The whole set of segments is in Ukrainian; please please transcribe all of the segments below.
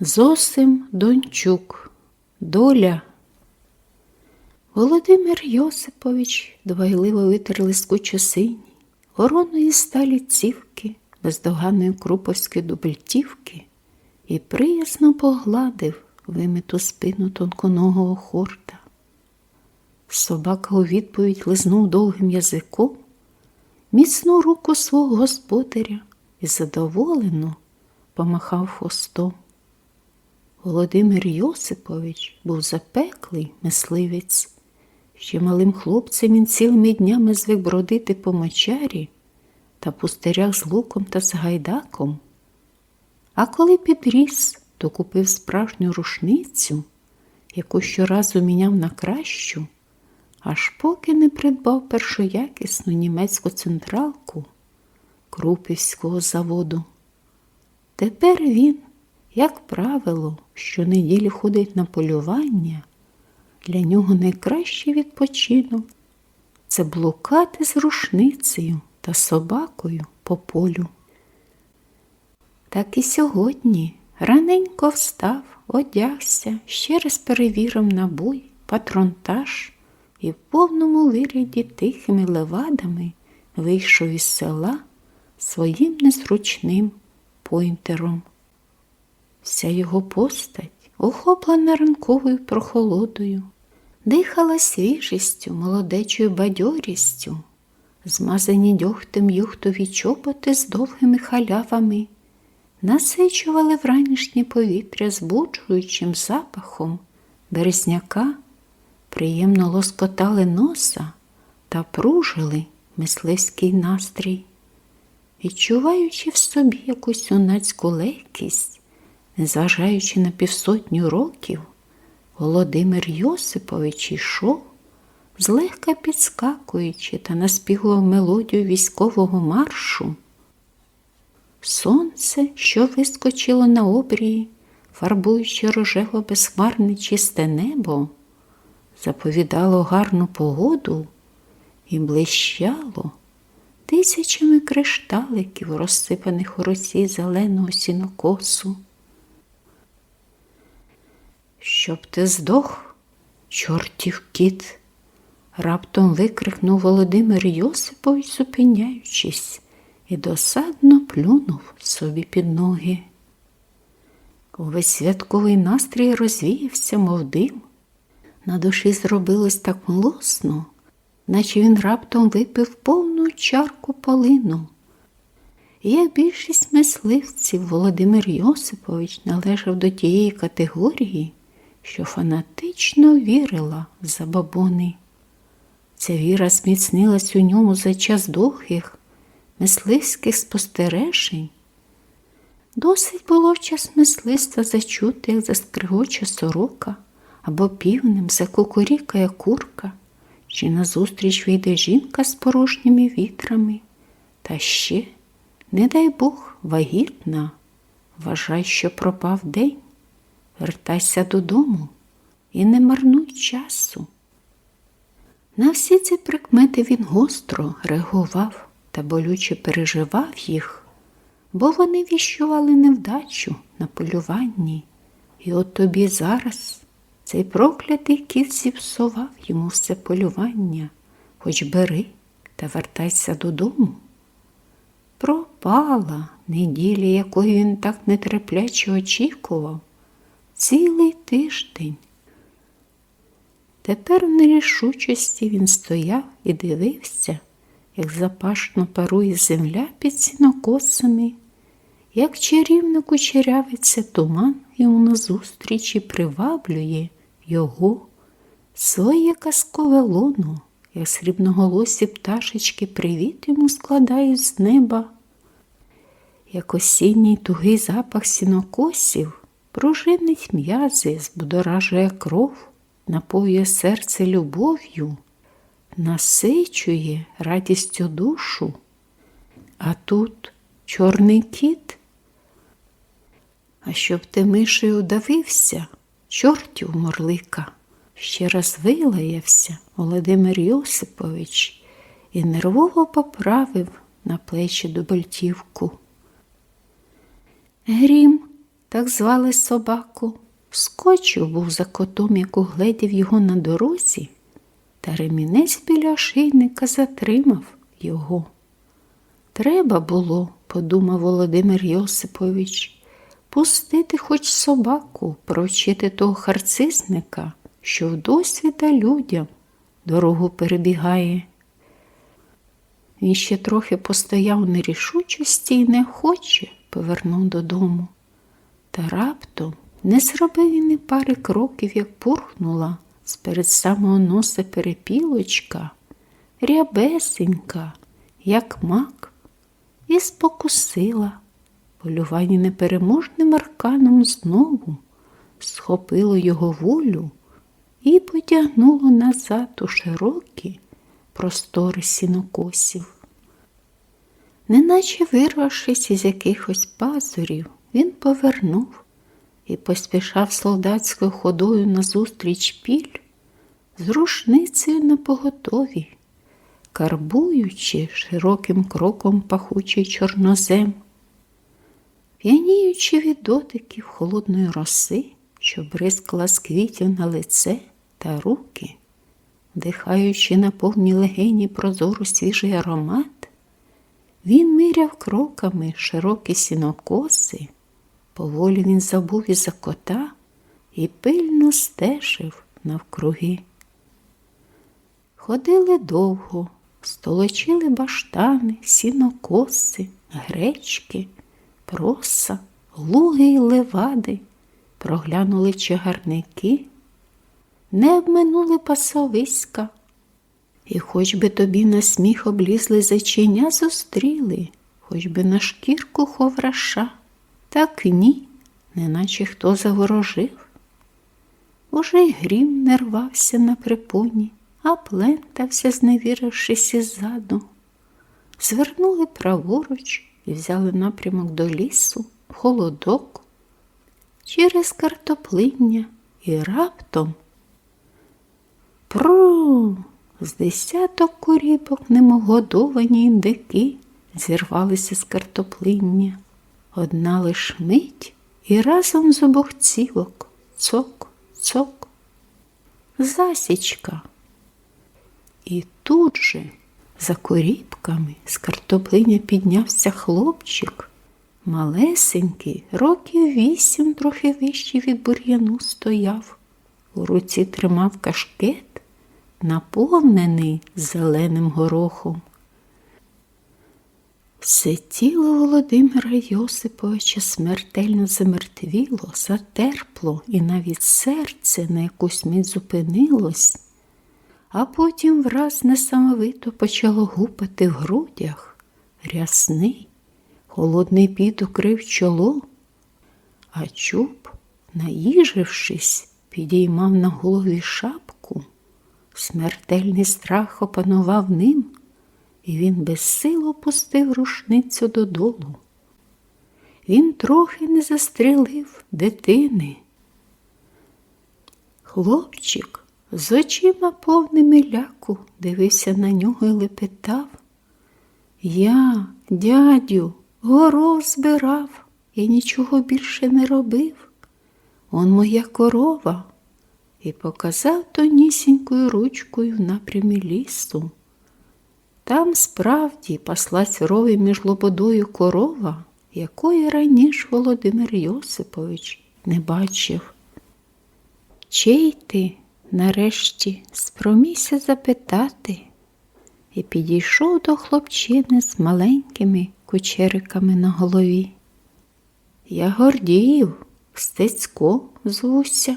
Зосим Дончук. Доля. Володимир Йосипович дбайливо витер лискучо синій, вороної сталі цівки, бездоганної круповської дубельтівки і приязно погладив вимиту спину тонконогого хорта. Собака у відповідь лизнув довгим язиком міцну руку свого господаря і задоволено помахав хвостом. Володимир Йосипович був запеклий мисливець. Ще малим хлопцем він цілими днями звик бродити по мочарі та пустирях з луком та з гайдаком. А коли підріс, то купив справжню рушницю, яку щоразу міняв на кращу, аж поки не придбав першоякісну німецьку централку Крупівського заводу. Тепер він, як правило, щонеділі ходить на полювання. Для нього найкращий відпочинок це блукати з рушницею та собакою по полю. Так і сьогодні раненько встав, одягся, ще раз перевірив набой, патронтаж і в повному вигляді тихими левадами вийшов із села своїм незручним пойнтером. Вся його постать, охоплена ранковою прохолодою, дихала свіжістю, молодечою бадьорістю, змазані дьогтем юхтові чоботи з довгими халявами, насичували вранішнє повітря збуджуючим запахом березняка, приємно лоскотали носа та пружили мисливський настрій. Відчуваючи в собі якусь юнацьку легкість, незважаючи на півсотню років, Володимир Йосипович йшов, злегка підскакуючи та наспівував мелодію військового маршу. Сонце, що вискочило на обрії, фарбуючи рожево безхмарне чисте небо, заповідало гарну погоду і блищало тисячами кришталиків, розсипаних у росі зеленого сінокосу. Щоб ти здох, чортів кіт, раптом викрикнув Володимир Йосипович, зупиняючись, і досадно плюнув собі під ноги. Увесь святковий настрій розвіявся, мов дим. На душі зробилось так млосно, наче він раптом випив повну чарку полину. І як більшість мисливців Володимир Йосипович належав до тієї категорії, що фанатично вірила в забабони. Ця віра зміцнилась у ньому за час довгих мисливських спостережень. Досить було в час мисливства зачути, як заскригоче сорока або півнем закукурікає курка, чи назустріч вийде жінка з порожніми вітрами. Та ще, не дай Бог, вагітна, вважай, що пропав день, вертайся додому і не марнуй часу. На всі ці прикмети він гостро реагував та болюче переживав їх, бо вони віщували невдачу на полюванні. І от тобі зараз цей проклятий кіт зіпсував йому все полювання, хоч бери та вертайся додому. Пропала неділя, якої він так нетерпляче очікував, цілий тиждень. Тепер в нерішучості він стояв і дивився, як запашно парує земля під сінокосами, як чарівно кучерявиться туман йому назустріч і приваблює його, своє казкове лоно, як срібноголосі пташечки привіт йому складають з неба, як осінній тугий запах сінокосів пружинить м'язи, збудоражує кров, напоює серце любов'ю, насичує радістю душу. А тут чорний кіт. А щоб ти мишею давився, чортів морлика, ще раз вилаявся Володимир Йосипович і нервово поправив на плечі дубельтівку. Грім так звали собаку, скочив був за котом, як угледів його на дорозі, та ремінець біля ошейника затримав його. Треба було, подумав Володимир Йосипович, пустити хоч собаку, провчити того харцизника, що в досвіда людям дорогу перебігає. Він ще трохи постояв нерішучості і неохоче повернув додому. Та раптом не зробив він і пари кроків, як пурхнула з перед самого носа перепілочка, рябесенька, як мак, і спокусила. Полювання непереможним арканом знову схопило його волю і потягнуло назад у широкі простори сінокосів. Неначе вирвавшись із якихось пазурів, він повернув і поспішав солдатською ходою назустріч піль з рушницею на поготові, карбуючи широким кроком пахучий чорнозем, п'яніючи від дотиків холодної роси, що бризкала з квітів на лице та руки, дихаючи на повні легені прозору свіжий аромат, він миряв кроками широкі сінокоси, поволі він забув і за кота і пильно стежив навкруги. Ходили довго, столочили баштани, сінокоси, гречки, проса, луги й левади, проглянули чагарники, не обминули пасовиська. І хоч би тобі на сміх облізли зайчиня зустріли, хоч би на шкірку ховраша, так ні, неначе хто заворожив. Уже й грім не рвався на припоні, а плентався, зневірившись іззаду. Звернули праворуч і взяли напрямок до лісу, в холодок, через картоплиння і раптом. Пру! З десяток куріпок, немов годовані індики, зірвалися з картоплиння. Одна лиш мить і разом з обох цівок цок, цок, засічка. І тут же, за коріпками, з картоплиня піднявся хлопчик, малесенький, років вісім, трохи вищий від бур'яну стояв. У руці тримав кашкет наповнений зеленим горохом. Все тіло Володимира Йосиповича смертельно замертвіло, затерпло, і навіть серце на якусь мить зупинилось, а потім враз несамовито почало гупати в грудях. Рясний, холодний піт укрив чоло, а чуб, наїжившись, підіймав на голові шапку. Смертельний страх опанував ним, і він безсило опустив рушницю додолу. Він трохи не застрелив дитини. Хлопчик з очима повними ляку дивився на нього і лепетав. Я, дядю, горох збирав і нічого більше не робив. Он моя корова і показав тонісінькою ручкою в напрямі лісу. Там справді паслась рові між лободою корова, якої раніше Володимир Йосипович не бачив. Чий ти, нарешті, спромігся запитати, і підійшов до хлопчини з маленькими кучериками на голові. Я Гордіїв, Стецько звуся.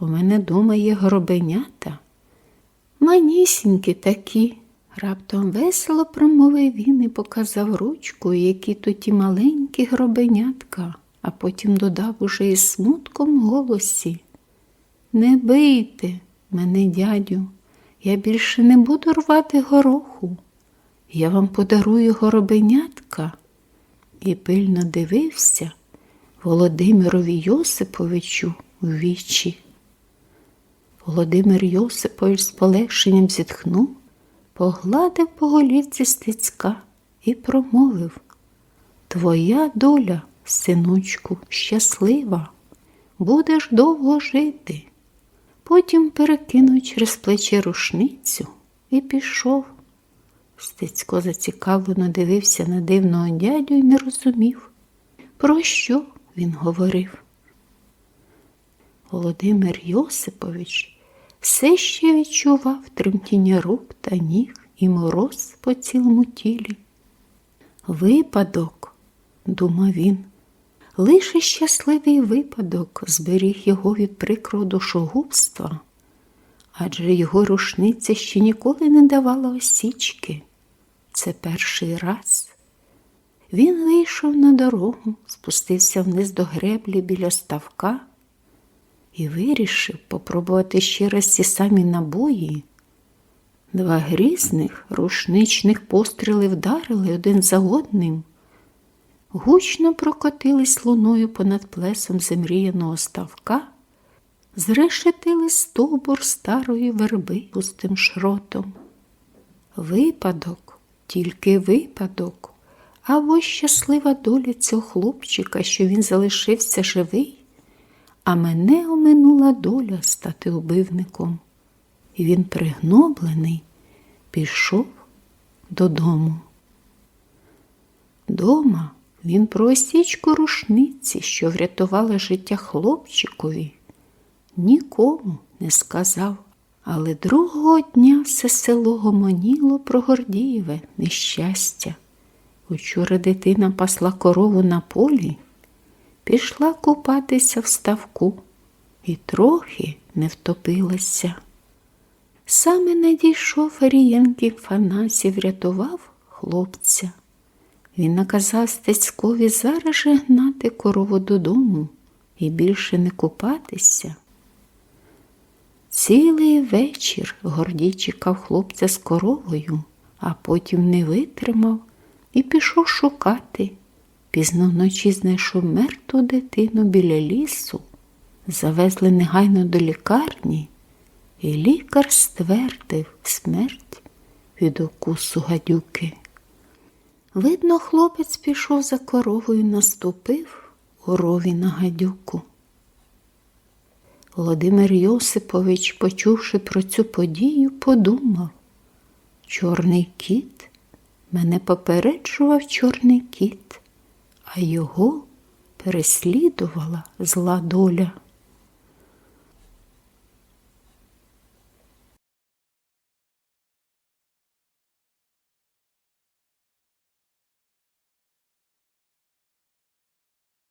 У мене дома є гробенята. Манісінькі такі. Раптом весело промовив він і показав ручку, які то ті маленькі гробенятка, а потім додав уже із смутком голосі. Не бийте мене, дядю, я більше не буду рвати гороху. Я вам подарую горобенятка. І пильно дивився Володимирові Йосиповичу в вічі. Володимир Йосипович з полегшенням зітхнув, погладив по голівці стецька і промовив Твоя доля, синочку, щаслива, будеш довго жити. Потім перекинув через плече рушницю і пішов. Стецько зацікавлено дивився на дивного дядю і не розумів, про що він говорив. Володимир Йосипович все ще відчував тремтіння рук та ніг і мороз по цілому тілі. Випадок, думав він, лише щасливий випадок зберіг його від прикрого душогубства, адже його рушниця ще ніколи не давала осічки. Це перший раз. Він вийшов на дорогу, спустився вниз до греблі біля ставка і вирішив попробувати ще раз ці самі набої. Два грізних рушничних постріли вдарили один за одним, гучно прокотились луною понад плесом замріяного ставка, зрешетили стовбур старої верби пустим шротом. Випадок, тільки випадок, або щаслива доля цього хлопчика, що він залишився живий, а мене оминула доля стати убивником. І він пригноблений пішов додому. Дома він про осічку рушниці, що врятувала життя хлопчикові, нікому не сказав. Але другого дня все село гомоніло про Гордієве нещастя. Учора дитина пасла корову на полі, пішла купатися в ставку і трохи не втопилася. Саме надійшов Арієнків Фанасів, врятував хлопця. Він наказав Стецькові зараз же гнати корову додому і більше не купатися. Цілий вечір Гордій чекав хлопця з коровою, а потім не витримав і пішов шукати. Пізно вночі знайшов мертву дитину біля лісу, завезли негайно до лікарні, і лікар ствердив смерть від укусу гадюки. Видно, хлопець пішов за коровою наступив у рові на гадюку. Володимир Йосипович, почувши про цю подію, подумав Чорний кіт мене попереджував чорний кіт, а його переслідувала зла доля.